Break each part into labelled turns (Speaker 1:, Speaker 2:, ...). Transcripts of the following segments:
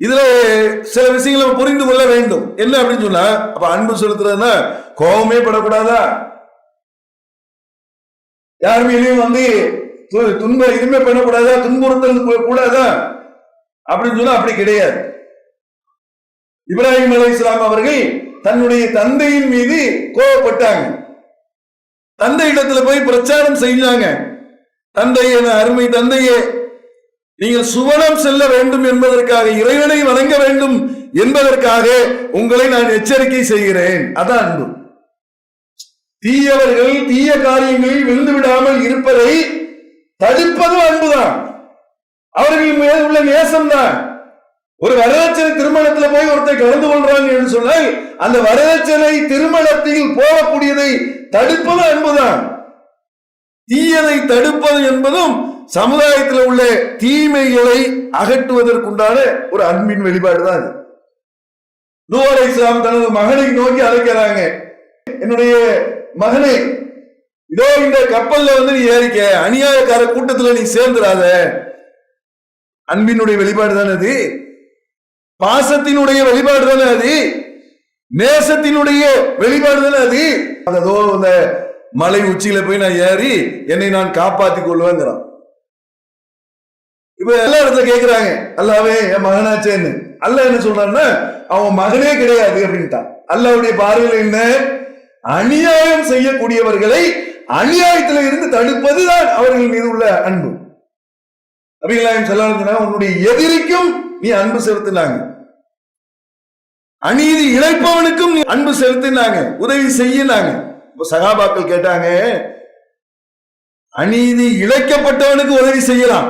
Speaker 1: இதுல சில விஷயங்களை நம்ம புரிந்து கொள்ள வேண்டும். என்ன அப்படின்னு சொன்னா அப்ப அன்பு செலுத்துறதுன்னா கோபமே படக்கூடாதா? யார் வந்து துன்ப இதுமே பண்ணக்கூடாதா? துன்புறுத்தல் கூடாதா? அப்படின்னு சொன்னா அப்படி கிடையாது. இப்ராஹிம் அலை இஸ்லாம் அவர்கள் தன்னுடைய தந்தையின் மீது கோவப்பட்டாங்க தந்தை இடத்துல போய் பிரச்சாரம் செஞ்சாங்க தந்தையே அருமை தந்தையே நீங்கள் சுவனம் செல்ல வேண்டும் என்பதற்காக இறைவனை வணங்க வேண்டும் என்பதற்காக உங்களை நான் எச்சரிக்கை செய்கிறேன். அதான் அன்பு. தீயவர்கள் தீய காரியங்களில் விழுந்து விடாமல் இருப்பதை தடுப்பதும் அன்புதான். அவர்கள் மேல் உள்ள நேசம்தான். ஒரு வரதட்சணை திருமணத்துல போய் ஒருத்தர் கலந்து கொள்றாங்க என்று சொன்னால் அந்த வரதட்சணை திருமணத்தில் போகக்கூடியதை தடுப்பது அன்புதான். தீயதை தடுப்பது என்பதும் சமுதாயத்தில் உள்ள தீமைகளை அகற்றுவதற்குண்டான ஒரு அன்பின் வெளிப்பாடு தான் அது நூஹ் அலைஹிஸ்ஸலாம் தனது மகனை நோக்கி அழைக்கிறாங்க. என்னுடைய மகனை இதோ இந்த கப்பல்ல வந்து நீ ஏறிக்க அநியாயக்கார கூட்டத்துல நீ சேர்ந்துடாத. அன்பினுடைய வெளிப்பாடு தானே அது? பாசத்தினுடைய வெளிப்பாடு தானே அது? நேசத்தினுடைய வெளிப்பாடு தானே அது அதோ அந்த மலை உச்சியில போய் நான் ஏறி என்னை நான் காப்பாத்திக் கொள்வேங்கிறான். இப்ப எல்லா இடத்துல கேக்குறாங்க அல்லாவே என் மகனாச்சேன்னு. அல்லாஹ் என்ன சொல்றான்னா அவன் மகனே கிடையாது அப்படின்ட்டான். அல்லாவுடைய பார்வையில் என்ன? அநியாயம் செய்யக்கூடியவர்களை அநியாயத்துல இருந்து தடுப்பதுதான் அவர்கள் மீது உள்ள அன்பு. அபிகலாயம் சொல்லாங்க உன்னுடைய எதிரிக்கும் நீ அன்பு செலுத்தினாங்க. அநீதி இழைப்பவனுக்கும் நீ அன்பு செலுத்தினாங்க உதவி செய்யினாங்க. இப்ப சகாபாக்கள் கேட்டாங்க அநீதி இழைக்கப்பட்டவனுக்கு உதவி செய்யலாம்.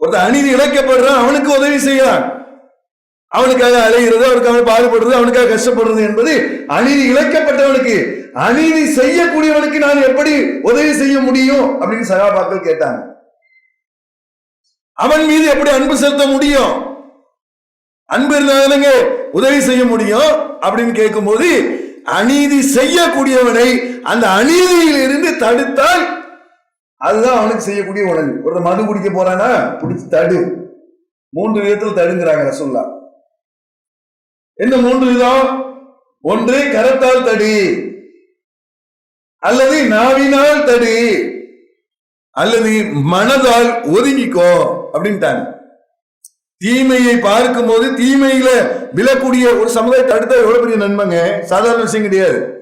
Speaker 1: ஒருத்த அநீதி இழைக்கப்படுறான் அவனுக்கு உதவி செய்யலாம் அவனுக்காக அலைகிறது அவனுக்காக பாடுபடுறது அவனுக்காக கஷ்டப்படுறது என்பது அநீதி இழைக்கப்பட்டவனுக்கு அநீதி செய்யக்கூடியவனுக்கு நான் எப்படி உதவி செய்ய முடியும் அப்படின்னு சகாபாக்கள் கேட்டாங்க. அவன் மீது எப்படி அன்பு செலுத்த முடியும்? அன்பு இருந்தாங்க உதவி செய்ய முடியும் அப்படின்னு கேட்கும்போது அநீதி செய்யக்கூடியவனை அந்த அநீதியில் இருந்து தடுத்தால் அதுதான் அவனுக்கு செய்யக்கூடிய உணவு ஒரு மது குடிக்க போறானா பிடிச்சி தடு. மூன்று விதத்தில் தடுங்கிறாங்க ரசுல்லா. என்ன மூன்று விதம்? ஒன்று கரத்தால் தடி. அல்லது நாவினால் தடி. அல்லது மனதால் ஒதுங்கிக்கோ அப்படின்ட்டாங்க. தீமையை பார்க்கும் போது தீமையில விழக்கூடிய ஒரு சமுதாயத்தை அடுத்த எவ்வளவு பெரிய நன்மைங்க? சாதாரண விஷயம் கிடையாது.